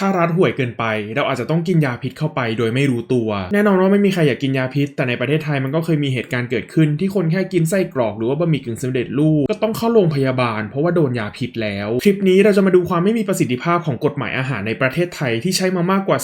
ถ้ารัดห่วยเกินไป เราอาจจะต้องกินยาพิษเข้าไปโดยไม่รู้ตัว แน่นอนว่าไม่มีใครอยากกินยาพิษ แต่ในประเทศไทยมันก็เคยมีเหตุการณ์เกิดขึ้น ที่คนแค่กินไส้กรอกหรือว่าบะหมี่กึ่งสำเร็จรูปก็ต้องเข้าโรงพยาบาล เพราะว่าโดนยาพิษแล้ว คลิปนี้เราจะมาดูความไม่มีประสิทธิภาพของกฎหมายอาหารในประเทศไทยที่ใช้มามากกว่า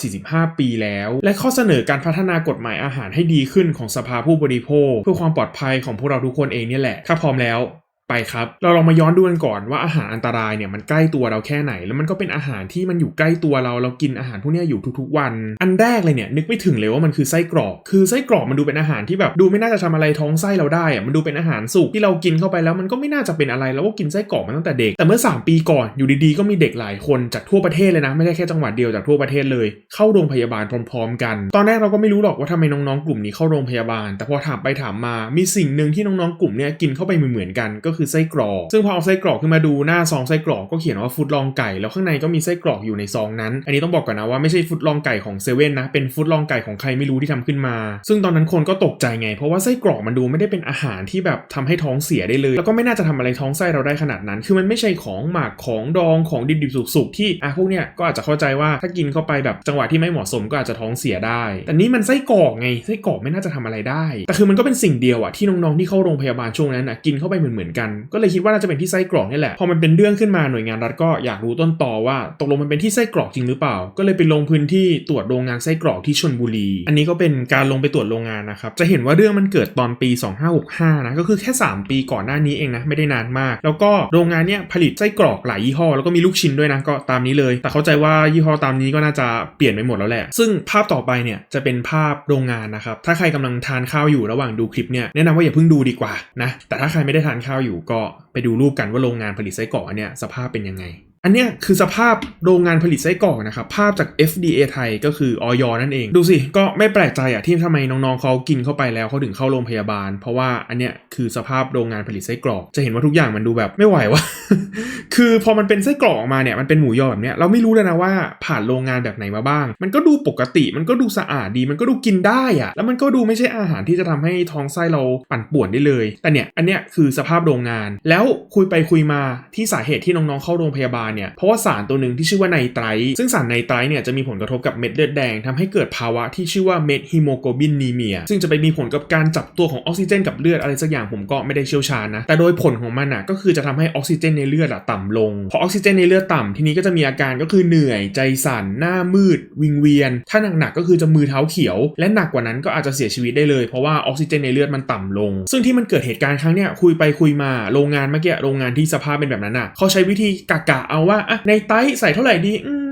45 ปีแล้ว และข้อเสนอการพัฒนากฎหมายอาหารให้ดีขึ้นของสภาผู้บริโภค เพื่อความปลอดภัยของพวกเราทุกคนเองเนี่แหละถ้าพร้อมแล้ว ไปครับ เราลองมาย้อนดูกันก่อนว่าอาหารอันตรายเนี่ยมันใกล้ตัวเราแค่ไหน แล้วมันก็เป็นอาหารที่มันอยู่ใกล้ตัวเราเรากินอาหารพวกนี้อยู่ทุกๆวัน อันแรกเลยเนี่ยนึกไม่ถึงเลยว่ามันคือไส้กรอกคือไส้กรอกมันดูเป็นอาหารที่แบบดูไม่น่าจะทำอะไรท้องไส้เราได้อะมันดูเป็นอาหารสุกที่เรากินเข้าไปแล้วมันก็ไม่น่าจะเป็นอะไรเราก็กินไส้กรอกมาตั้งแต่เด็กแต่เมื่อ 3 ปีก่อนอยู่ดีๆก็มีเด็กหลายคนจากทั่วประเทศเลยนะไม่ใช่แค่จังหวัดเดียวจากทั่วประเทศเลย เข้าโรงพยาบาลพร้อม ๆ กัน ตอนแรกเราก็ไม่รู้หรอกว่าทำไมน้องๆกลุ่มนี้เข้าโรงพยาบาล แต่พอถามไปถามมามีสิ่งหนึ่งที่น้องๆกลุ่มเนี้ยกินเข้าไปเหมือนๆกันก็คือไส้กรอก ซึ่งพอเอาไส้กรอกขึ้นมาดูหน้าซองไส้กรอกก็เขียนว่าฟุตลองไก่ แล้วข้างในก็มีไส้กรอกอยู่ในซองนั้น อันนี้ต้องบอกก่อนนะว่าไม่ใช่ฟุตลองไก่ของเซเว่นนะ เป็นฟุตลองไก่ของใครไม่รู้ที่ทำขึ้นมา ซึ่งตอนนั้นคนก็ตกใจไง เพราะว่าไส้กรอกมันดูไม่ได้เป็นอาหารที่แบบทำให้ท้องเสียได้เลย แล้วก็ไม่น่าจะทำอะไรท้องไส้เราได้ขนาดนั้น คือมันไม่ใช่ของหมักของดองของดิบๆสุกๆที่อะพวกเนี้ยก็อาจจะเข้าใจว่าถ้ากินเข้าไปแบบจังหวะที่ไม่เหมาะสมก็อาจจะท้องเสียได้ แต่นี่มันไส้กรอกไงไส้กรอกไม่น่าจะทำอะไรได้ แต่คือมันก็เป็นสิ่งเดียวอะที่น้องๆที่เข้าโรงพยาบาลช่วงนั้นอะกินเข้าไปเหมือนๆกันก็เลยคิดว่าน่าจะเป็นที่ไส้กรอกนี่แหละ พอมันเป็นเรื่องขึ้นมาหน่วยงานรัฐก็อยากรู้ต้นต่อว่าตกลงมันเป็นที่ไส้กรอกจริงหรือเปล่า ก็เลยไปลงพื้นที่ตรวจโรงงานไส้กรอกที่ชลบุรี อันนี้ก็เป็นการลงไปตรวจโรงงานนะครับ จะเห็นว่าเรื่องมันเกิดตอนปี 2565 นะ ก็คือแค่ 3 ปีก่อนหน้านี้เองนะ ไม่ได้นานมาก แล้วก็โรงงานเนี้ยผลิตไส้กรอกหลายยี่ห้อ แล้วก็มีลูกชิ้นด้วยนะ ก็ตามนี้เลย แต่เข้าใจว่ายี่ห้อตามนี้ก็น่าจะเปลี่ยนไปหมดแล้วแหละ ซึ่งภาพต่อไปเนี่ยจะเป็นภาพโรงงานนะครับ ถ้าใครกำลังทานข้าวอยู่ระหว่างดูคลิปเนี่ย แนะนำว่าอย่าเพิ่งดูดีกว่านะ แต่ถ้าใครไม่ได้ทานข้าวอยู่ก็ไปดูรูปกันว่าโรงงานผลิตไส้กรอกเนี่ยสภาพเป็นยังไง อันเนี้ยคือสภาพโรงงานผลิตไส้กรอกนะครับ ภาพจาก FDA ไทยก็คือออยนั่นเอง ดูสิ ก็ไม่แปลกใจอะที่ทำไมน้องๆเขากินเข้าไปแล้วเขาถึงเข้าโรงพยาบาล เพราะว่าอันเนี้ยคือสภาพโรงงานผลิตไส้กรอก จะเห็นว่าทุกอย่างมันดูแบบไม่ไหววะคือพอมันเป็นไส้กรอกออกมาเนี่ยมันเป็นหมูยอแบบเนี้ยเราไม่รู้เลยนะว่าผ่านโรงงานแบบไหนมาบ้าง มันก็ดูปกติมันก็ดูสะอาดดี มันก็ดูกินได้อะแล้วมันก็ดูไม่ใช่อาหารที่จะทำให้ท้องไส้เราปั่นป่วนได้เลย แต่เนี่ยอันเนี้ยคือสภาพโรงงาน แล้วคุยไปคุยมาที่สาเหตุที่น้องๆเข้าโรงพยาบาลเนี่ยเพราะว่าสารตัวหนึ่งที่ชื่อว่าไนไตรท์ซึ่งสารไนไตรท์เนี่ยจะมีผลกระทบกับเม็ดเลือดแดงทำให้เกิดภาวะที่ชื่อว่าเม็ดฮีโมโกลบินนีเมียซึ่งจะไปมีผลกับการจับตัวของออกซิเจนกับเลือดอะไรสักอย่างผมก็ไม่ได้เชี่ยวชาญนะแต่โดยผลของมันอะก็คือจะทำให้ออกซิเจนในเลือดอะต่ำลงพอออกซิเจนในเลือดต่ำทีนี้ก็จะมีอาการก็คือเหนื่อยใจสั่นหน้ามืด วิงเวียน ถ้าหนักๆก็คือจะมือเท้าเขียว และหนักกว่านั้นก็อาจจะเสียชีวิตได้เลยเพราะว่าออกซิเจนในเลือดมันต่ำลง ซึ่งที่มันเกิดเหตุการณ์ครั้งเนี้ยคุยไปคุยมาโรงงานเมื่อกี้โรงงานที่สภาพเป็นแบบนั้นอะเขาใช้วิธีกะกะเอาว่าอะในไตใส่เท่าไหร่ดีอืม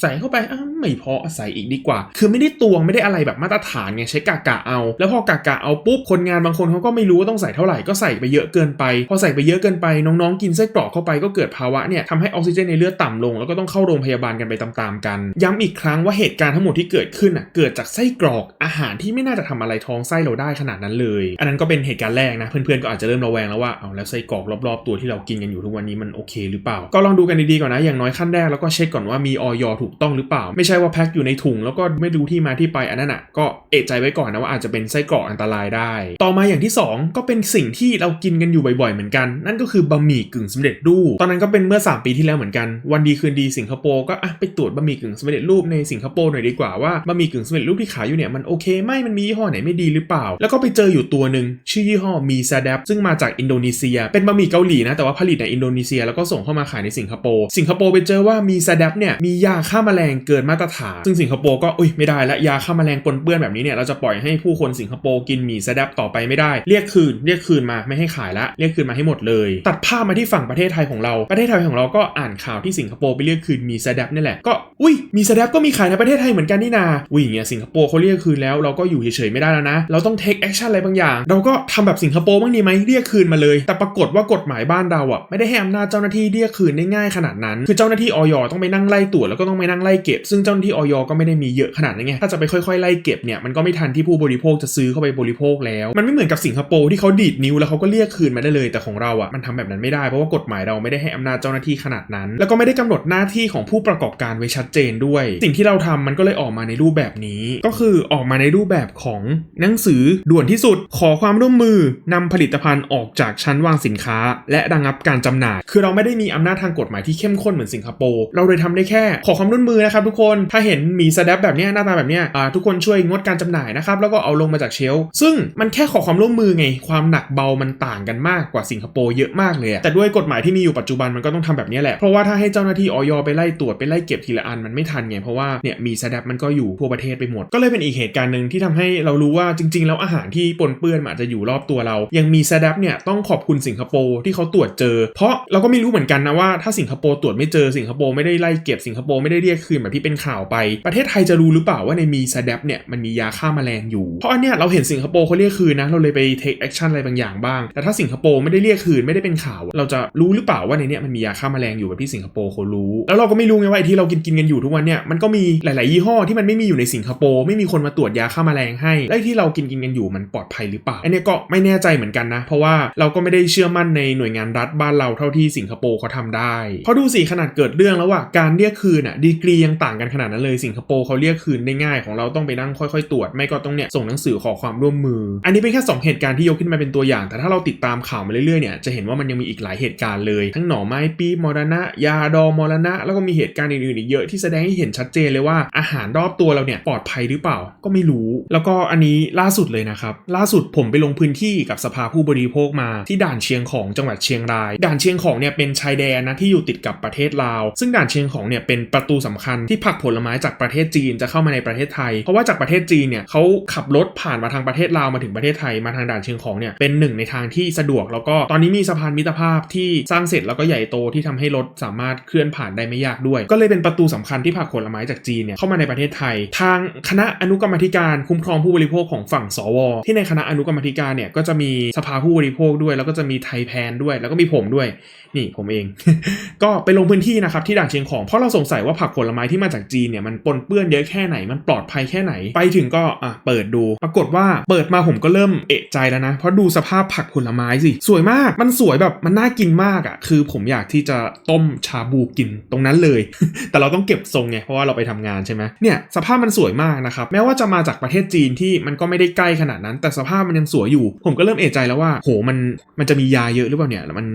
ใส่เข้าไปอะไม่พอใส่อีกดีกว่า คือไม่ได้ตวงไม่ได้อะไรแบบมาตรฐานไงใช้กะกะเอา แล้วพอกะกะเอาปุ๊บคนงานบางคนเขาก็ไม่รู้ว่าต้องใส่เท่าไหร่ก็ใส่ไปเยอะเกินไป พอใส่ไปเยอะเกินไปน้องๆกินไส้กรอกเข้าไปก็เกิดภาวะเนี่ยทำให้ออกซิเจนในเลือดต่ำลง แล้วก็ต้องเข้าโรงพยาบาลกันไปตามๆกัน ย้ำอีกครั้งว่าเหตุการณ์ทั้งหมดที่เกิดขึ้นอะเกิดจากไส้กรอกอาหารที่ไม่น่าจะทำอะไรท้องไส้เราได้ขนาดนั้นเลย อันนั้นก็เป็นเหตุการณ์แรกนะเพื่อนๆก็อาจจะเริ่มระแวงแล้วว่าเอาแล้วไส้กรอกรอบๆตัวที่เรากินกันอยู่ทุกวันนี้มันโอเคหรือเปล่า ก็ลองดูกันดีๆก่อนนะอย่างน้อยขั้นแรกแล้วก็เช็คก่อนว่ามีออยถูกต้องหรือเปล่า ไม่ใช่ว่าแพ็คอยู่ในถุงแล้วก็ไม่ดูที่มาที่ไปอันนั้นอะก็เอะใจไว้ก่อนนะว่าอาจจะเป็นไส้กรอกอันตรายได้ ต่อมาอย่างที่สองก็เป็นสิ่งที่เรากินกันอยู่บ่อยๆเหมือนกัน นั่นก็คือบะหมี่กึ่งสำเร็จรูปตอนนั้นก็เป็นเมื่อ 3 ปีที่แล้วเหมือนกัน วันดีคืนดีสิงคโปร์ก็อะไปตรวจบะหมี่กึ่งสำเร็จรูปในสิงคโปร์หน่อยดีกว่าว่าบะหมี่กึ่งสำเร็จรูปที่ขายอยู่เนี่ยมันโอเคไหมมันมียี่ห้อไหนไม่ดีหรือเปล่า แล้วก็ไปเจออยู่ตัวหนึ่งชื่อยี่ห้อมีซาดับซึ่งมาจากอินโดนีเซีย เป็นบะหมี่เกาหลีนะแต่ว่าผลิตในอินโดนีเซีย แล้วก็ส่งเข้ามาขายในสิงคโปร์สิงคโปร์ไปเจอว่ามีซาดับเนี่ยมียาฆ่าแมลงเกินมาตรฐาน ซึ่งสิงคโปร์ก็อุ้ยไม่ได้ละยาฆ่าแมลงปนเปื้อนแบบนี้เนี่ยเราจะปล่อยให้ผู้คนสิงคโปร์กินหมี่ซดับต่อไปไม่ได้ เรียกคืน เรียกคืนมาไม่ให้ขายละ เรียกคืนมาให้หมดเลย ตัดภาพมาที่ฝั่งประเทศไทยของเรา ประเทศไทยของเราก็อ่านข่าวที่สิงคโปร์ไปเรียกคืนหมี่ซดับนี่แหละ ก็ อุ้ย มีแซดับก็มีขายในประเทศไทยเหมือนกันนี่นาอุ้ยอย่างเงี้ยสิงคโปร์เขาเรียกคืนแล้วเราก็อยู่เฉยๆไม่ได้แล้วนะ เราต้องเทคแอคชั่นอะไรบางอย่าง เราก็ทำแบบสิงคโปร์บ้างดีไหมเรียกคืนมาเลย แต่ปรากฏว่ากฎหมายบ้านเราอะไม่ได้ให้อำนาจเจ้าหน้าที่เรียกคืนได้ง่ายขนาดนั้น คือเจ้าหน้าที่ออยต้องไปนั่งไล่ตรวจแล้วก็ต้องไปนั่งไล่เก็บ ซึ่งเจ้าหน้าที่ออยก็ไม่ได้มีเยอะขนาดนั้นไงถ้าจะไปค่อยๆไล่เก็บเนี่ยมันก็ไม่ทันที่ผู้บริโภคจะซื้อเข้าไปบริโภคแล้ว มันไม่เหมือนกับสิงคโปร์ที่เขาดีดนิ้วแล้วเขาก็เรียกคืนมาได้เลยแต่ของเราอะมันทำแบบนั้นไม่ได้เพราะว่ากฎหมายเราไม่ได้ให้อำนาจเจ้าหน้าที่ขนาดนั้น แล้วก็ไม่ได้กำหนดหน้าที่ของผู้ประกอบการไว้ชัดเจนด้วย สิ่งที่เราทำมันก็เลยออกมาในรูปแบบนี้ ก็คือออกมาในรูปแบบของหนังสือด่วนที่สุดขอความร่วมมือนำผลิตภัณฑ์ออกจากชั้นวางสินค้า และระงับการจำหน่าย คือเราไม่ได้มีอำนาจทางกฎหมายที่เข้มข้นเหมือนสิงคโปร์เราเลยทำได้แค่ขอความร่วมมือนะครับทุกคนถ้าเห็นหมีสแดปแบบนี้หน้าตาแบบนี้ทุกคนช่วยงดการจำหน่ายนะครับแล้วก็เอาลงมาจากเชลซึ่งมันแค่ขอความร่วมมือไง ความหนักเบามันต่างกันมากกว่าสิงคโปร์เยอะมากเลย แต่ด้วยกฎหมายที่มีอยู่ปัจจุบันมันก็ต้องทำแบบนี้แหละ เพราะว่าถ้าให้เจ้าหน้าที่ออยไปไล่ตรวจไปไล่เก็บทีละอันมันไม่ทันไง เพราะว่าเนี่ยมีสแดปมันก็อยู่ทั่วประเทศไปหมด ก็เลยเป็นอีกเหตุการณ์หนึ่งที่ทำให้เรารู้ว่าจริง ๆ แล้วอาหารที่ปนเปื้อนมันอาจจะอยู่รอบตัวเรา ยังมีสแดปเนี่ยต้องขอบคุณสิงคโปร์ที่เขาตรวจเจอ เพราะเราก็ไม่รู้เหมือนกันนะว่าถ้าสิงคโปร์ตรวจไม่เจอสิงคโปร์ไม่ได้ไล่เก็บสิงคโปร์ไม่ได้เรียกคืนแบบที่เป็นข่าวไป ประเทศไทยจะรู้หรือเปล่าว่าในมีสแดปเนี่ยมันมียาฆ่าแมลงอยู่ เพราะอันเนี้ยเราเห็นสิงคโปร์เขาเรียกคืนนะ เราเลยไป take action อะไรบางอย่างบ้าง แต่ถ้าสิงคโปร์ไม่ได้เรียกคืนไม่ได้เป็นข่าว เราจะรู้หรือเปล่าว่าในเนี้ยมันมียาฆ่าแมลงอยู่แบบที่สิงคโปร์เขารู้ แล้วเราก็ไม่รู้ไงว่าไอ้ที่เรากินกินกันอยู่ทุกวันเนี่ยมันก็มีหลาย ๆ ยี่ห้อที่มันไม่มีอยู่ในสิงคโปร์ไม่มีคนมาตรวจยาฆ่าแมลงให้และไอที่เรากินกินกันอยู่มันปลอดภัยหรือเปล่าอันเนี้ยก็ไม่แน่ใจเหมือนกันนะ เพราะว่าเราก็ไม่ได้เชื่อมั่นในหน่วยงานรัฐบ้านเราเท่าที่สิงคโปร์เขาทำได้เพราะดูสิขนาดเกิดเรื่องแล้วว่าการเรียกคืนอะดีกรียังต่างกันขนาดนั้นเลยสิงคโปร์เขาเรียกคืนได้ง่ายของเราต้องไปนั่งค่อยๆ ตรวจไม่ก็ต้องเนี่ยส่งหนังสือขอความร่วมมือ อันนี้เป็นแค่สองเหตุการณ์ที่ยกขึ้นมาเป็นตัวอย่าง แต่ถ้าเราติดตามข่าวมาเรื่อยๆเนี่ยจะเห็นว่ามันยังมีอีกหลายเหตุการณ์เลย ทั้งหน่อไม้ปีมรณะ ยาดองมรณะ แล้วก็มีเหตุการณ์อื่นๆอีกเยอะที่แสดงให้เห็นชัดเจนเลยว่าอาหารรอบตัวเราเนี่ยปลอดภัยหรือเปล่าก็ไม่รู้ แล้วก็อันนี้ล่าสุดเลยนะครับล่าสุดผมไปลงพื้นที่กับสภาผู้บริโภคมาที่ด่านเชียงของจังหวัดเชียงราย ด่านเชียงของเนี่ยเป็นชายแดนนะที่อยู่ติดกับประเทศลาว ซึ่งด่านเชียงของเนี่ยเป็นประตูสำคัญที่ผักผลไม้จากประเทศจีนจะเข้ามาในประเทศไทย เพราะว่าจากประเทศจีนเนี่ยเขาขับรถผ่านมาทางประเทศลาวมาถึงประเทศไทยมาทางด่านเชียงของเนี่ยเป็นหนึ่งในทางที่สะดวก แล้วก็ตอนนี้มีสะพานมิตรภาพที่สร้างเสร็จแล้วก็ใหญ่โตที่ทำให้รถสามารถเคลื่อนผ่านได้ไม่ยากด้วย ก็เลยเป็นประตูสำคัญที่ผักผลไม้จากจีนเนี่ยเข้ามาในประเทศไทย ทางคณะอนุกรรมธิการคุ้มครองผู้บริโภคของฝั่งสว ที่ในคณะอนุกรรมธิการเนี่ยก็จะมีสภาผู้บริโภคด้วย แล้วก็จะมีไทยแพนด้วย แล้วก็มีผมด้วย นี่ผมเอง ก็ไปลงพื้นที่นะครับที่ด่านเชียงของเพราะเราสงสัยว่าผักผลไม้ที่มาจากจีนเนี่ยมันปนเปื้อนเยอะแค่ไหนมันปลอดภัยแค่ไหน ไปถึงก็อะเปิดดู ปรากฏว่าเปิดมาผมก็เริ่มเอะใจแล้วนะ เพราะดูสภาพผักผลไม้สิสวยมากมันสวยแบบมันน่ากินมากอะ่ะ คือผมอยากที่จะต้มชาบูกินตรงนั้นเลย แต่เราต้องเก็บทรงไงเพราะว่าเราไปทำงานใช่ไหมเนี่ยสภาพมันสวยมากนะครับแม้ว่าจะมาจากประเทศจีนที่มันก็ไม่ได้ใกล้ขนาดนั้น แต่สภาพมันยังสวยอยู่ ผมก็เริ่มเอะใจแล้วว่าโหมันมันจะมียาเยอะหรือเปล่าเนี่ยมัน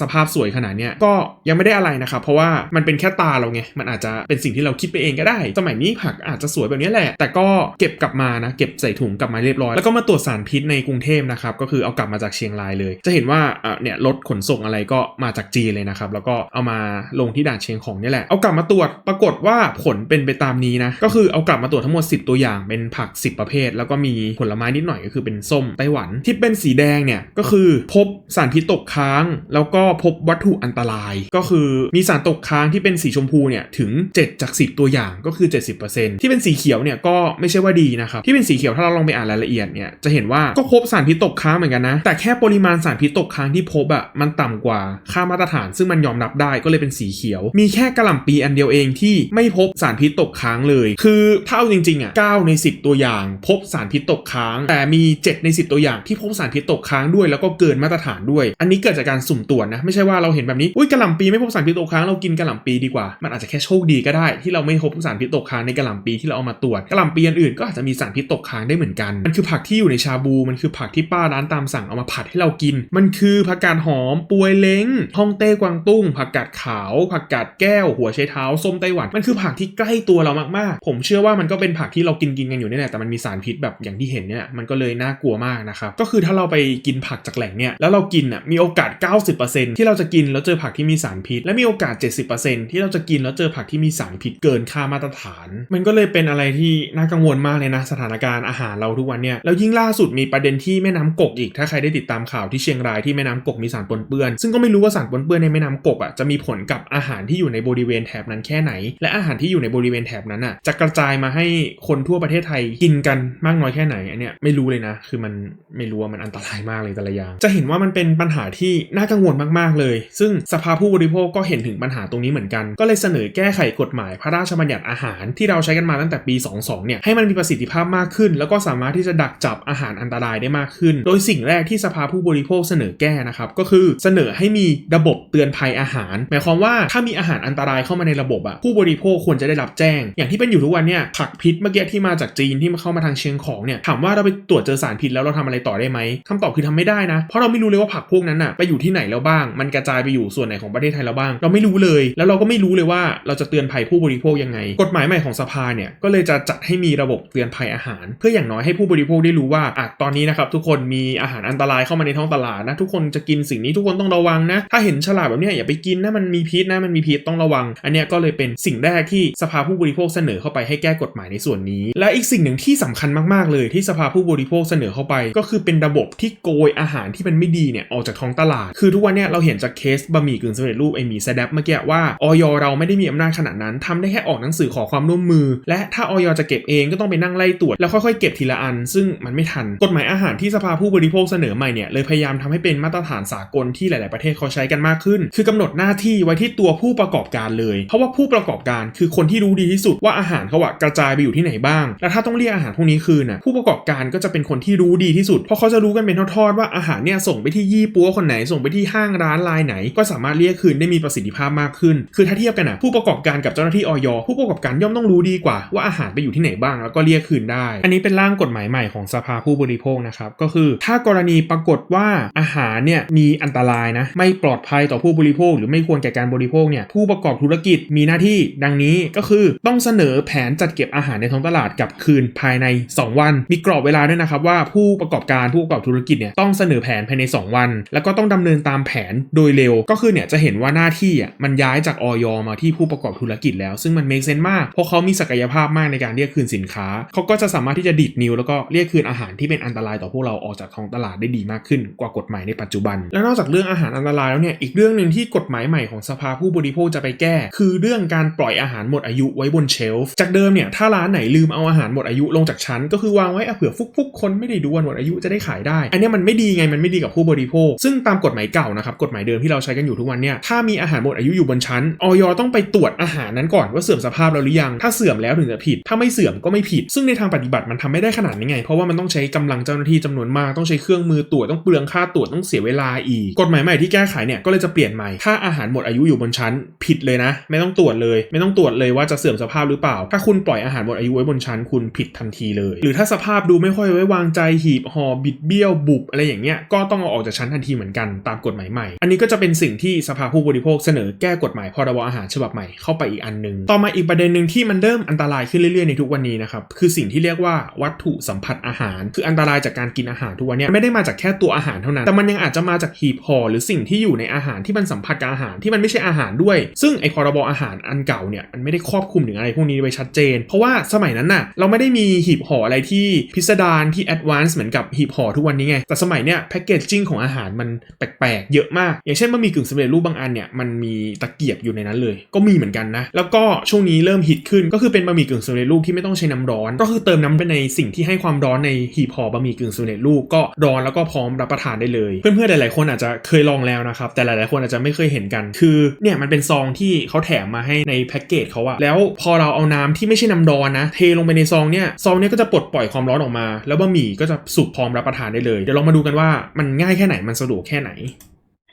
สภาพสวยขนาดเนี้ยก็ยังไม่ได้อะไรนะครับเพราะว่ามันเป็นแค่ตาเราไงมันอาจจะเป็นสิ่งที่เราคิดไปเองก็ได้ สมัยนี้ผักอาจจะสวยแบบนี้แหละ แต่ก็เก็บกลับมานะ เก็บใส่ถุงกลับมาเรียบร้อย แล้วก็มาตรวจสารพิษในกรุงเทพนะครับ ก็คือเอากลับมาจากเชียงรายเลย จะเห็นว่าเนี่ยรถขนส่งอะไรก็มาจากจีนเลยนะครับ แล้วก็เอามาลงที่ด่านเชียงของนี่แหละ เอากลับมาตรวจ ปรากฏว่าผลเป็นไปตามนี้นะ ก็คือเอากลับมาตรวจทั้งหมด 10 ตัวอย่าง เป็นผัก 10 ประเภท แล้วก็มีผลไม้นิดหน่อยก็คือเป็นส้มไต้หวัน ที่เป็นสีแดงเนี่ย ก็คือพบสารพิษตกค้าง แล้วก็พบวัตถุอันตราย ก็คือมีสารตกค้างที่เป็นสีชมพูเนี่ยถึง7 จาก 10 ตัวอย่างก็คือ 70%ที่เป็นสีเขียวเนี่ยก็ไม่ใช่ว่าดีนะครับ ที่เป็นสีเขียวถ้าเราลองไปอ่านรายละเอียดเนี่ยจะเห็นว่าก็พบสารพิษตกค้างเหมือนกันนะ แต่แค่ปริมาณสารพิษตกค้างที่พบอะมันต่ำกว่าค่ามาตรฐาน ซึ่งมันยอมรับได้ก็เลยเป็นสีเขียว มีแค่กระหล่ำปีอันเดียวเองที่ไม่พบสารพิษตกค้างเลย คือถ้าเอาจริงๆอะ9ใน 10 ตัวอย่าง พบสารพิษตกค้าง แต่มี 7 ใน 10 ตัวอย่างที่พบสารพิษตกค้างด้วยแล้วก็เกินมาตรฐานด้วย อันนี้เกิดจากการสุ่มตรวจนะไม่ใช่ว่าเราเห็นแบบนี้อุ้ยกระหล่ำปีไม่พบสารพิษตกค้างเรากินกระหล่ำปีดีกว่า มันอาจจะแค่โชคดีก็ได้ที่เราไม่พบสารพิษตกค้างในกระหล่ำปีที่เราเอามาตรวจกระหล่ำปีอื่นก็อาจจะมีสารพิษตกค้างได้เหมือนกัน มันคือผักที่อยู่ในชาบู มันคือผักที่ป้าร้านตามสั่งเอามาผัดให้เรากิน มันคือผักกาดหอมปวยเล้งฮ่องเต้กวางตุ้ง ผักกาดขาว ผักกาดแก้ว หัวไชเท้าส้มไต้หวัน มันคือผักที่ใกล้ตัวเรามากๆ ผมเชื่อว่ามันก็เป็นผักที่เรากินกินกันอยู่นี่แหละแต่มันมีสารพิษแบบอย่างที่เห็นเนี่ยมันก็เลยน่ากลัวมากนะครับก็คือถ้าเราไปกินผักจากแหล่งเนี่ยแล้วเรากินอะมีโอกาส 90%ที่เราจะกินแล้วเจอผักที่มีสารพิษ และมีโอกาส 70%ที่เราจะกินแล้วเจอผักที่มีสารพิษเกินค่ามาตรฐาน มันก็เลยเป็นอะไรที่น่ากังวลมากเลยนะสถานการณ์อาหารเราทุกวันเนี่ยแล้วยิ่งล่าสุดมีประเด็นที่แม่น้ำกกอีก ถ้าใครได้ติดตามข่าวที่เชียงรายที่แม่น้ำกกมีสารปนเปื้อน ซึ่งก็ไม่รู้ว่าสารปนเปื้อนในแม่น้ำกกอะจะมีผลกับอาหารที่อยู่ในบริเวณแถบนั้นแค่ไหน และอาหารที่อยู่ในบริเวณแถบนั้นอะจะกระจายมาให้คนทั่วประเทศไทยกินกันมากน้อยแค่ไหนอันเนี้ยไม่รู้เลยนะ คือมันไม่รู้ว่ามันอันตรายมากเลยแต่ละอย่าง จะเห็นว่ามันเป็นปัญหาที่น่ากังวลมากๆเลย ซึ่งสภาผู้บริโภคก็เห็นถึงปัญหาตรงนี้เหมือนกัน ก็เลยเสนอแก้ไขกฎหมายพระราชบัญญัติอาหารที่เราใช้กันมาตั้งแต่ปี 22 เนี่ยให้มันมีประสิทธิภาพมากขึ้น แล้วก็สามารถที่จะดักจับอาหารอันตรายได้มากขึ้น โดยสิ่งแรกที่สภาผู้บริโภคเสนอแก้นะครับก็คือเสนอให้มีระบบเตือนภัยอาหาร หมายความว่าถ้ามีอาหารอันตรายเข้ามาในระบบอะผู้บริโภคควรจะได้รับแจ้ง อย่างที่เป็นอยู่ทุกวันเนี่ยผักพิษเมื่อกี้ที่มาจากจีนที่มาเข้ามาทางเชียงของเนี่ยถามว่าเราไปตรวจเจอสารพิษแล้วเราทำอะไรต่อได้ไหมคำตอบคือทำไม่ได้นะเพราะเราไม่รู้เลยว่าผักพวกนั้นอะไปอยู่ที่ไหนแล้วบ้าง มันกระจายไปอยู่ส่วนไหนของประเทศไทยแล้วบ้าง เราไม่รู้เลย แล้วเราก็ไม่รู้เลยว่าเราจะเตือนภัยผู้บริโภคยังไง กฎหมายใหม่ของสภาเนี่ยก็เลยจะจัดให้มีระบบเตือนภัยอาหาร เพื่ออย่างน้อยให้ผู้บริโภคได้รู้ว่าอะตอนนี้นะครับทุกคนมีอาหารอันตรายเข้ามาในท้องตลาดนะทุกคนจะกินสิ่งนี้ทุกคนต้องระวังนะ ถ้าเห็นฉลากแบบนี้อย่าไปกินนะมันมีพิษนะมันมีพิษต้องระวัง อันนี้ก็เลยเป็นสิ่งแรกที่สภาผู้บริโภคเสนอเข้าไปให้แก้กฎหมายในส่วนนี้ และอีกสิ่งหนึ่งที่สำคัญมากๆ เลยที่สภาผู้บริโภคเสนอเข้าไป ก็คือเป็นระบบที่โกยอาหารที่มันไม่ดีเนี่ยออกจากท้องตลาด คือทุกวันเนี้ยเราเห็นจากเคสบะหมี่กึ่งสำเร็จรูปไอหมี่แซดบเมื่อกี้ว่าออยเราไม่ได้มีอำนาจขนาดนั้นทำได้แค่ออกหนังสือขอความร่วมมือ และถ้าออยจะเก็บเองก็ต้องไปนั่งไล่ตรวจแล้วค่อยๆเก็บทีละอัน ซึ่งมันไม่ทันกฎหมายอาหารที่สภาผู้บริโภคเสนอใหม่เนี่ยเลยพยายามทำให้เป็นมาตรฐานสากลที่หลาย ๆประเทศเขาใช้กันมากขึ้น คือกำหนดหน้าที่ไว้ที่ตัวผู้ประกอบการเลย เพราะว่าผู้ประกอบการคือคนที่รู้ดีที่สุดว่าอาหารเขาอะกระจายไปอยู่ที่ไหนบ้าง และถ้าต้องเรียกอาหารพวกนี้คืนน่ะผู้ประกอบการก็จะเป็นคนที่รู้ดีที่สุด เพราะเขาจะรู้กันเป็นทอดๆว่าอาหารเนี่ยส่งไปที่ยี่ปัวคนไหนส่งไปที่ห้างร้านรายไหน ก็สามารถเรียกคืนได้มีประสิทธิภาพมากขึ้น คือถ้าเทียบกันอะผู้ประกอบการกับเจ้าหน้าที่ออยผู้ประกอบการย่อมต้องรู้ดีกว่าว่าอาหารไปอยู่ที่ไหนบ้างแล้วก็เรียกคืนได้ อันนี้เป็นร่างกฎหมายใหม่ของสภาผู้บริโภคนะครับก็คือถ้ากรณีปรากฏว่าอาหารเนี่ยมีอันตรายนะไม่ปลอดภัยต่อผู้บริโภค หรือไม่ควรแก่การบริโภคเนี่ยผู้ประกอบธุรกิจมีหน้าที่ดังนี้ก็คือต้องเสนอแผนจัดเก็บอาหารในท้องตลาดกลับคืนภายใน 2 วัน มีกรอบเวลาด้วยนะครับว่าผู้ประกอบการผู้ประกอบธุรกิจเนี่ยต้องเสนอแผนภายใน 2 วัน แล้วก็ต้องดำเนินตามแผนโดยเร็ว ก็คือเนี่ยจะเห็นว่าหน้าที่อะมันย้ายจากออยมาที่ผู้ประกอบธุรกิจแล้ว ซึ่งมันเมคเซนมาก เพราะเขามีศักยภาพมากในการเรียกคืนสินค้า เขาก็จะสามารถที่จะดิดนิ้วแล้วก็เรียกคืนอาหารที่เป็นอันตรายต่อพวกเราออกจากท้องตลาดได้ดีมากขึ้นกว่ากฎหมายในปัจจุบัน แล้วนอกจากเรื่องอาหารอันตรายแล้วเนี่ย อีกเรื่องหนึ่งที่กฎหมายใหม่ของสภาผู้บริโภคจะไปแก้ คือเรื่องการปล่อยอาหารหมดอายุไว้บนเชลฟ์ จากเดิมเนี่ยถ้าร้านไหนลืมเอาอาหารหมดอายุลงจากชั้น ก็คือวางไว้เผื่อฟุกๆคนไม่ได้ดูวันหมดอายุจะได้ขายได้ อันนี้มันไม่ดีไงมันไม่ดีกับผู้บริโภค ซึ่งตามกฎหมายเก่านะครับกฎหมายเดิมที่เราใช้กันอยู่ทุกวันเนี่ยถ้ามีอาหารหมดอายุอยู่บนชั้นออยต้องไปตรวจอาหารนั้นก่อนว่าเสื่อมสภาพแล้วหรือยัง ถ้าเสื่อมแล้วถึงจะผิด ถ้าไม่เสื่อมก็ไม่ผิด ซึ่งในทางปฏิบัติมันทำไม่ได้ขนาดนี้ไง เพราะว่ามันต้องใช้กำลังเจ้าหน้าที่จำนวนมาก ต้องใช้เครื่องมือตรวจ ต้องเปลืองค่าตรวจ ต้องเสียเวลาอีก กฎหมายใหม่ที่แก้ไขเนี่ย ก็เลยจะเปลี่ยนใหม่ ถ้าอาหารหมดอายุอยู่บนชั้น ผิดเลยนะ ไม่ต้องตรวจเลย ไม่ต้องตรวจเลยว่าจะเสื่อมสภาพหรือเปล่า ถ้าคุณปล่อยอาหารหมดอายุไว้บนชั้น คุณผิดทันทีเลย หรือถ้าสภาพดูไม่ค่อยไว้วางใจ หีบห่อบิดเบี้ยว บุบ อะไรอย่างเงี้ย ก็ต้องเอาออกจากชั้นทันทีเหมือนกัน ตามกฎหมายใหม่ อันนี้ก็จะเป็นสิ่งที่สภาผู้บริโภคเสนอแก้กฎหมายพรบอาหารฉบับใหม่เข้าไปอีกอันหนึ่งต่อมาอีกประเด็นหนึ่งที่มันเริ่มอันตรายขึ้นเรื่อยๆในทุกวันนี้นะครับคือสิ่งที่เรียกว่าวัตถุสัมผัสอาหาร คืออันตรายจากการกินอาหารทุกวันเนี้ยไม่ได้มาจากแค่ตัวอาหารเท่านั้น แต่มันยังอาจจะมาจากหีบห่อหรือสิ่งที่อยู่ในอาหารที่มันสัมผัสกับอาหารที่มันไม่ใช่อาหารด้วย ซึ่งไอพรบอาหารอันเก่าเนี่ยมันไม่ได้ครอบคลุมถึงอะไรพวกนี้ไว้ชัดเจน เพราะว่าสมัยนั้นน่ะเราไม่ได้มีหีบห่ออะไรที่พิสดารที่แอดวานซ์เหมือนกับหีบห่อทุกวันนี้ไงแต่สมัยเนี้ยแพคเกจจิ้งของอาหารมันแปลกๆ เยอะมาก อย่างเช่นบะหมี่กึ่งสำเร็จรูปบางอันเนี่ยมันมีตะเกียบอยู่ในนั้นเลย ก็มีเหมือนกันนะ แล้วก็ช่วงนี้เริ่มฮิตขึ้นก็คือเป็นบะหมี่กึ่งสำเร็จรูปที่ไม่ต้องใช้น้ำร้อน ก็คือเติมน้ำไปในสิ่งที่ให้ความร้อนในหีบห่อบะหมี่กึ่งสำเร็จรูปก็ร้อนแล้วก็พร้อมรับประทานได้เลย เพื่อนๆหลายๆคนอาจจะเคยลองแล้วนะครับแต่หลายๆคนอาจจะไม่เคยเห็นกัน คือเนี่ยมันเป็นซองที่เขาแถมมาให้ในแพ็กเกจเขาอะแล้วพอเราเอาน้ำที่ไม่ใช่น้ำร้อนนะเทลงไปในซองเนี่ยซองเนี่ยก็จะปลดปล่อยความร้อนออกมา แล้วบะหมี่ก็จะสุกพร้อมรับประทานได้เลยเดี๋ยวลองมาดูกันว่ามันง่ายแค่ไหนมันสะดวกแค่ไหน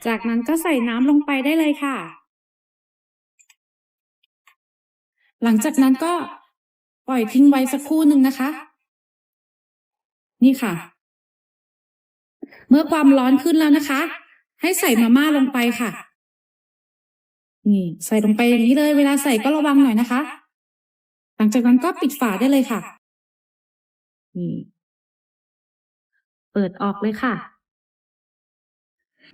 จากนั้นก็ใส่น้ำลงไปได้เลยค่ะ หลังจากนั้นก็ปล่อยทิ้งไว้สักครู่หนึ่งนะคะ นี่ค่ะ เมื่อความร้อนขึ้นแล้วนะคะ ให้ใส่มาม่าลงไปค่ะ นี่ใส่ลงไปอย่างนี้เลย เวลาใส่ก็ระวังหน่อยนะคะ หลังจากนั้นก็ปิดฝาได้เลยค่ะ นี่ เปิดออกเลยค่ะ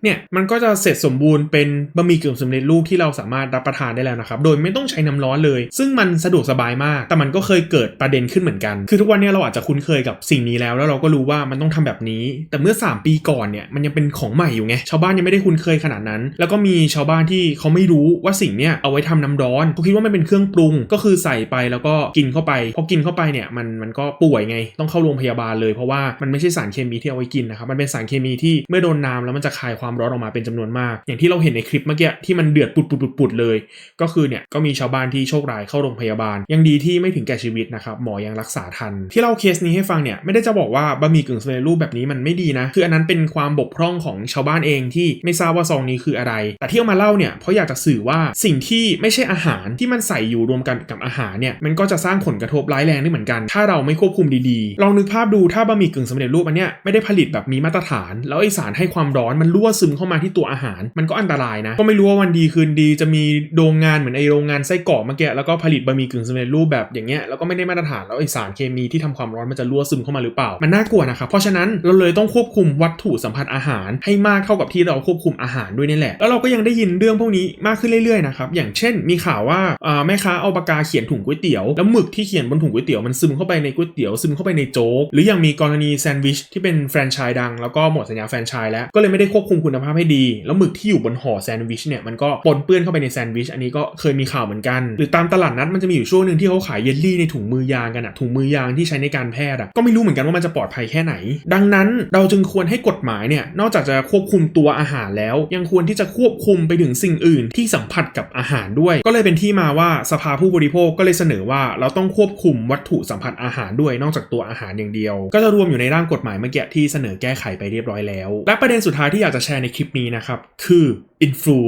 เนี่ยมันก็จะเสร็จสมบูรณ์เป็นบะหมี่กึ่งสำเร็จรูปที่เราสามารถรับประทานได้แล้วนะครับ โดยไม่ต้องใช้น้ำร้อนเลย ซึ่งมันสะดวกสบายมาก แต่มันก็เคยเกิดประเด็นขึ้นเหมือนกัน คือทุกวันนี้เราอาจจะคุ้นเคยกับสิ่งนี้แล้ว แล้วเราก็รู้ว่ามันต้องทำแบบนี้ แต่เมื่อ 3 ปีก่อนเนี่ยมันยังเป็นของใหม่อยู่ไง ชาวบ้านยังไม่ได้คุ้นเคยขนาดนั้น แล้วก็มีชาวบ้านที่เขาไม่รู้ว่าสิ่งเนี้ยเอาไว้ทำน้ำร้อนเขาคิดว่ามันเป็นเครื่องปรุง ก็คือใส่ไปแล้วก็กินเข้าไป พอกินเข้าไปเนี่ยมันมันก็ป่วยไง ต้องเข้าโรงพยาบาลเลย เพราะว่ามันไม่ใช่สารเคมีที่เอาไว้กินนะครับ มันเป็นสารเคมีที่เมื่อโดนน้ำแล้วมันจะคายความความร้อนออกมาเป็นจำนวนมาก อย่างที่เราเห็นในคลิปเมื่อกี้ที่มันเดือดปุดๆๆๆเลย ก็คือเนี่ยก็มีชาวบ้านที่โชคร้ายเข้าโรงพยาบาล ยังดีที่ไม่ถึงแก่ชีวิตนะครับหมอยังรักษาทัน ที่เล่าเคสนี้ให้ฟังเนี่ยไม่ได้จะบอกว่าบะหมี่กึ่งสำเร็จรูปแบบนี้มันไม่ดีนะ คืออันนั้นเป็นความบกพร่องของชาวบ้านเองที่ไม่ทราบว่าซองนี้คืออะไร แต่ที่เอามาเล่าเนี่ยเพราะอยากจะสื่อว่าสิ่งที่ไม่ใช่อาหารที่มันใส่อยู่รวมกันกับอาหารเนี่ยมันก็จะสร้างผลกระทบร้ายแรงได้เหมือนกัน ถ้าเราไม่ควบคุมดีๆลองนึกภาพดูถ้าบะหมี่กึ่งสำเร็จรูปอันเนี้ยไม่ได้ผลิตแบบมีมาตรฐาน แล้วไอสารให้ความร้อนมันรั่วซึมเข้ามาที่ตัวอาหาร มันก็อันตรายนะ ก็ไม่รู้ว่าวันดีคืนดีจะมีโรงงานเหมือนไอโรงงานไส้กรอกเมื่อกี้แล้วก็ผลิตบะหมี่กึ่งสำเร็จรูปแบบอย่างเงี้ยแล้วก็ไม่ได้มาตรฐานแล้วไอสารเคมีที่ทำความร้อนมันจะรั่วซึมเข้ามาหรือเปล่า มันน่ากลัวนะครับเพราะฉะนั้นเราเลยต้องควบคุมวัตถุสัมผัสอาหาร ให้มากเท่ากับที่เราควบคุมอาหารด้วยนี่แหละแล้วเราก็ยังได้ยินเรื่องพวกนี้มากขึ้นเรื่อยๆนะครับอย่างเช่น มีข่าวว่าอ่าแม่ค้าเอาปากกาเขียนถุงก๋วยเตี๋ยวแล้วหมึกที่เขียนบนถุงก๋วยเตี๋ยวมันซึมเข้าไปในก๋วยเตี๋ยวซึมเข้าไปในโจ๊กหรืออย่างมีกรณีแซนด์วิชที่เป็นแฟรนไชส์ดังแล้วก็หมดสัญญาแฟรนไชส์แล้วก็เลยไม่ได้ควบคุมคุณภาพให้ดี แล้วหมึกที่อยู่บนห่อแซนด์วิชเนี่ยมันก็ปนเปื้อนเข้าไปในแซนด์วิชอันนี้ก็เคยมีข่าวเหมือนกัน หรือตามตลาดนัดมันจะมีอยู่ช่วงหนึ่งที่เขาขายเยลลี่ในถุงมือยางกันอะถุงมือยางที่ใช้ในการแพทย์อะก็ไม่รู้เหมือนกันว่ามันจะปลอดภัยแค่ไหน ดังนั้นเราจึงควรให้กฎหมายเนี่ยนอกจากจะควบคุมตัวอาหารแล้ว ยังควรที่จะควบคุมไปถึงสิ่งอื่นที่สัมผัสกับอาหารด้วย ก็เลยเป็นที่มาว่าสภาผู้บริโภคก็เลยเสนอว่าเราต้องควบคุมวัตถุสัมผัสอาหารด้วย นอกจากตัวอาหารอย่างเดียว ก็จะรวมอยู่ในร่างกฎหมายเมื่อกี้ที่เสนอแก้ไขไปเรียบร้อยแล้ว และประเด็นสุดท้ายที่อยากจะแชร์ในคลิปนี้นะครับ คือ อินฟลู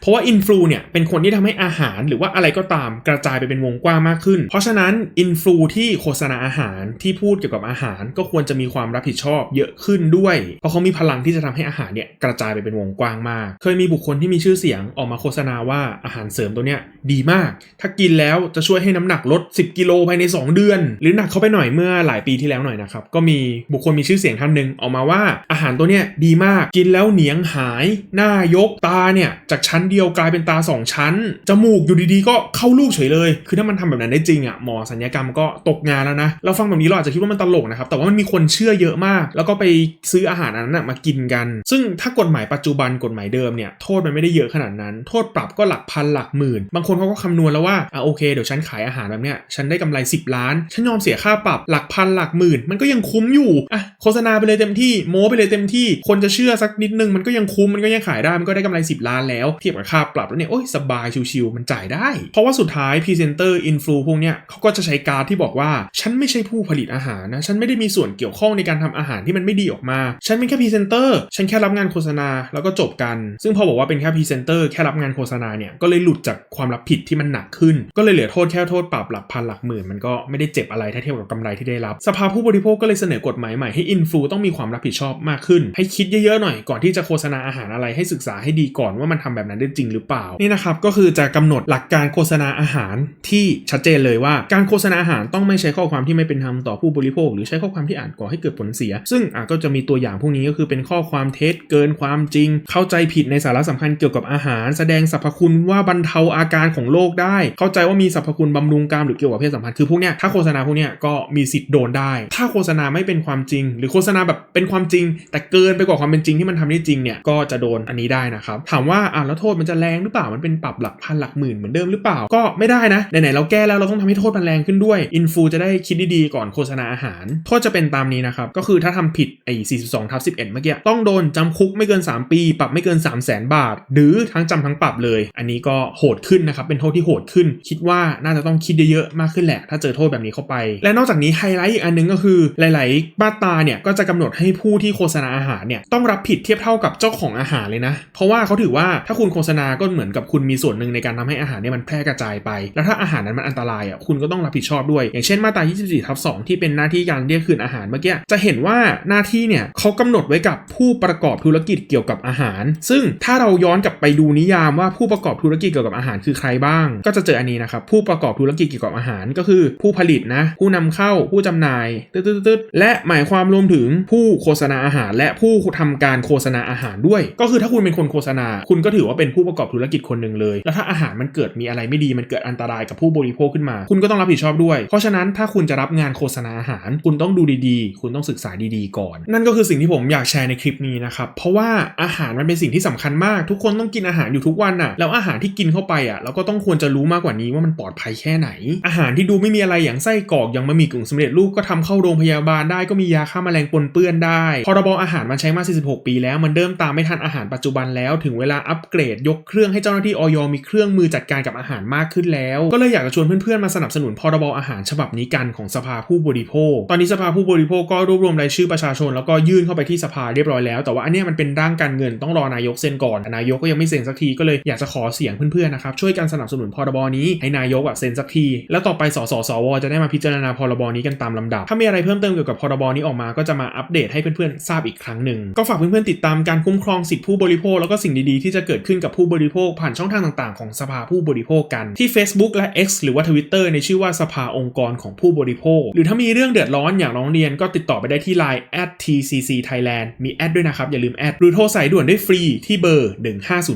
เพราะว่าอินฟลูเนี่ยเป็นคนที่ทำให้อาหารหรือว่าอะไรก็ตามกระจายไปเป็นวงกว้างมากขึ้น เพราะฉะนั้นอินฟลูที่โฆษณาอาหารที่พูดเกี่ยวกับอาหารก็ควรจะมีความรับผิดชอบเยอะขึ้นด้วย เพราะเขามีพลังที่จะทำให้อาหารเนี่ยกระจายไปเป็นวงกว้างมาก เคยมีบุคคลที่มีชื่อเสียงออกมาโฆษณาว่าอาหารเสริมตัวเนี้ยดีมาก ถ้ากินแล้วจะช่วยให้น้ำหนักลด 10 กิโลภายใน 2 เดือน หรือหนักเข้าไปหน่อยเมื่อหลายปีที่แล้วหน่อยนะครับก็มีบุคคลมีชื่อเสียงท่านหนึ่งออกมาว่าอาหารตัวเนี้ยดีมาก กินแล้วเหนียงหายหน้ายกตาเนี่ยจากชั้นเดียวกลายเป็นตาสองชั้น จมูกอยู่ดีๆ ก็เข้าลูกเฉยเลย คือถ้ามันทำแบบนั้นได้จริงอะหมอสัญญกรรมก็ตกงานแล้วนะ เราฟังแบบนี้เราอาจจะคิดว่ามันตลกนะครับ แต่ว่ามันมีคนเชื่อเยอะมาก แล้วก็ไปซื้ออาหารอันนั้นนะมากินกัน ซึ่งถ้ากฎหมายปัจจุบันกฎหมายเดิมเนี่ยโทษมันไม่ได้เยอะขนาดนั้น โทษปรับก็หลักพันหลักหมื่น บางคนเขาก็คำนวณแล้วว่าอะโอเคเดี๋ยวฉันขายอาหารแบบเนี้ยฉันได้กำไร 10 ล้าน ฉันยอมเสียค่าปรับหลักพันหลักหมื่น มันก็ยังคุ้มอยู่อะโฆษณาไปเลยเต็มที่โม้ไปเลยเต็มที่ คนจะเชื่อสักนิดนึงมันก็ยังคุ้มมันก็ยังขายได้มันก็ได้กำไร10 ล้านแล้ว เทียบกับค่าปรับแล้วเนี่ยโอ้ยสบายชิวๆมันจ่ายได้ เพราะว่าสุดท้ายพรีเซนเตอร์อินฟลูพวกเนี้ยเขาก็จะใช้การที่บอกว่าฉันไม่ใช่ผู้ผลิตอาหารนะฉันไม่ได้มีส่วนเกี่ยวข้องในการทำอาหารที่มันไม่ดีออกมา ฉันเป็นแค่พรีเซนเตอร์ฉันแค่รับงานโฆษณาแล้วก็จบกัน ซึ่งพอบอกว่าเป็นแค่พรีเซนเตอร์แค่รับงานโฆษณาเนี่ยก็เลยหลุดจากความรับผิดที่มันหนักขึ้น ก็เลยเหลือโทษแค่โทษปรับหลักพันหลักหมื่นมันก็ไม่ได้เจ็บอะไรถ้าเทียบกับกำไรที่ได้รับ สภาผู้บริโภคก็เลยเสนอกฎหมายใหม่ให้อินฟลูต้องมีความรับผิดชอบมากขึ้น ให้คิดเยอะๆหน่อยก่อนที่จะโฆษณาอาหารอะไรให้ศึกษาให้ดีก่อนว่ามันทำแบบนั้นได้จริงหรือเปล่า นี่นะครับก็คือจะกำหนดหลักการโฆษณาอาหารที่ชัดเจนเลยว่า การโฆษณาอาหารต้องไม่ใช้ข้อความที่ไม่เป็นธรรมต่อผู้บริโภค หรือใช้ข้อความที่อ่านก่อให้เกิดผลเสีย ซึ่งอะก็จะมีตัวอย่างพวกนี้ก็คือเป็นข้อความเท็จเกินความจริง เข้าใจผิดในสาระสำคัญเกี่ยวกับอาหาร แสดงสรรพคุณว่าบรรเทาอาการของโรคได้ เข้าใจว่ามีสรรพคุณบำรุงกรามหรือเกี่ยวกับเพศสัมพันธ์คือพวกเนี้ยถ้าโฆษณาพวกเนี้ยก็มีสิทธิ์โดนได้ ถ้าโฆษณาไม่เป็นความจริง หรือโฆษณาแบบเป็นความจริง แต่เกินไปกว่าความเป็นจริงที่มันทำได้จริงเนี่ยก็จะโดนอันนี้ได้นะครับถามว่าอะแล้วโทษมันจะแรงหรือเปล่ามันเป็นปรับหลักพันหลักหมื่นเหมือนเดิมหรือเปล่าก็ไม่ได้นะไหนๆเราแก้แล้วเราต้องทำให้โทษมันแรงขึ้นด้วยอินฟูจะได้คิดดีๆก่อนโฆษณาอาหาร โทษจะเป็นตามนี้นะครับก็คือถ้าทำผิดไอ้42ทับ11 เมื่อกี้ต้องโดนจำคุกไม่เกิน 3 ปี ปรับไม่เกิน 3 0 0แสนบาท หรือทั้งจำทั้งปรับเลย อันนี้ก็โหดขึ้นนะครับเป็นโทษที่โหดขึ้น คิดว่าน่าจะต้องคิดเยอะๆมากขึ้นแหละ ถ้าเจอโทษแบบนี้เข้าไป และนอกจากนี้ไฮไลท์อีกอันหนึงก็คือหลาย ๆ มาตราเนี่ยก็จะกำหนดให้ผู้ที่โฆษณาอาหารเนี่ยต้องรับผิดเทียบเท่ากับเจ้าของอาหารเลยนะ เพราะว่าเขาถือว่าถ้าคุณโฆษณาก็เหมือนกับคุณมีส่วนหนึ่งในการทำให้อาหารเนี่ยมันแพร่กระจายไป แล้วถ้าอาหารนั้นมันอันตรายอะคุณก็ต้องรับผิดชอบด้วย อย่างเช่นมาตรา 24ทับ2ที่เป็นหน้าที่การเรียกคืนอาหารเมื่อกี้จะเห็นว่าหน้าที่เนี่ยเขากำหนดไว้กับผู้ประกอบธุรกิจเกี่ยวกับอาหาร ซึ่งถ้าเราย้อนกลับไปดูนิยามว่าผู้ประกอบธุรกิจเกี่ยวกับอาหารคือใครบ้าง ก็จะเจออันนี้นะครับผู้ประกอบธุรกิจเกี่ยวกับอาหารก็คือ ผู้ผลิตนะผู้นำเข้าผู้จำหน่ายตึ๊ดๆและหมายความรวมถึงผู้โฆษณาอาหาร และผู้ทำการโฆษณาอาหารด้วย ก็คือถ้าคุณเป็นคนโฆษษณา คุณก็ถือว่าเป็นผู้ประกอบธุรกิจคนหนึ่งเลย แล้วถ้าอาหารมันเกิดมีอะไรไม่ดีมันเกิดอันตรายกับผู้บริโภคขึ้นมา คุณก็ต้องรับผิดชอบด้วย เพราะฉะนั้นถ้าคุณจะรับงานโฆษณาอาหาร คุณต้องดูดีๆ คุณต้องศึกษาดีๆ ก่อน นั่นก็คือสิ่งที่ผมอยากแชร์ในคลิปนี้นะครับเพราะว่าอาหารมันเป็นสิ่งที่สำคัญมากทุกคนต้องกินอาหารอยู่ทุกวันน่ะแล้วอาหารที่กินเข้าไปอะเราก็ต้องควรจะรู้มากกว่านี้ว่ามันปลอดภัยแค่ไหน อาหารที่ดูไม่มีอะไรอย่างไส้กรอกอย่างบะหมี่กึ่งสำเร็จรูปก็ทำเข้าโรงพยาบาลได้ก็มียาฆ่าแมลงปนเปื้อนได้พรบอาหารมันใช้มา 46 ปีแล้วมันเริ่มตามไม่ทันอาหารปัจจุบันแล้วถึงเวลาอัปเกรดยกเครื่องให้เจ้าหน้าที่ออยมีเครื่องมือจัดการกับอาหารมากขึ้นแล้ว ก็เลยอยากจะชวนเพื่อนๆมาสนับสนุนพรบอาหารฉบับนี้กันของสภาผู้บริโภค ตอนนี้สภาผู้บริโภคก็รวบรวมรายชื่อประชาชนแล้วก็ยื่นเข้าไปที่สภาเรียบร้อยแล้ว แต่ว่าอันนี้มันเป็นร่างการเงินต้องรอนายกเซ็นก่อน นายกก็ยังไม่เซ็นสักทีก็เลยอยากจะขอเสียงเพื่อนๆนะครับช่วยกันสนับสนุนพรบนี้ให้นายกอะเซ็นสักที แล้วต่อไปสสสวจะได้มาพิจารณาพรบนี้กันตามลำดับ ถ้ามีอะไรเพิ่มเติมเกี่ยวกับพรบนี้ออกมาก็จะมาอัปเดตให้เพื่อนๆทราบอีกครั้งหนึ่งก็ฝากเพื่อนๆติดตามการคุ้มครองสิทธิผู้บริโภคแล้วก็สิสิ่งดีๆ ที่จะเกิดขึ้นกับผู้บริโภคผ่านช่องทางต่างๆ ของสภาผู้บริโภคกันที่ Facebook และ X หรือว่า Twitter ในชื่อว่าสภาองค์กรของผู้บริโภค หรือถ้ามีเรื่องเดือดร้อนอย่ากร้องเรียนก็ติดต่อไปได้ที่ Line @tcc Thailand มีแอดด้วยนะครับ อย่าลืมแอดหรือโทรสายด่วนได้ฟรีที่เบอร์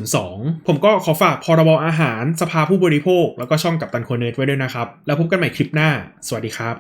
1502 ผมก็ขอฝากพรบอาหารสภาผู้บริโภค แล้วก็ช่องกับตันโคเนตไว้ด้วยนะครับ แล้วพบกันใหม่คลิปหน้า สวัสดีครับ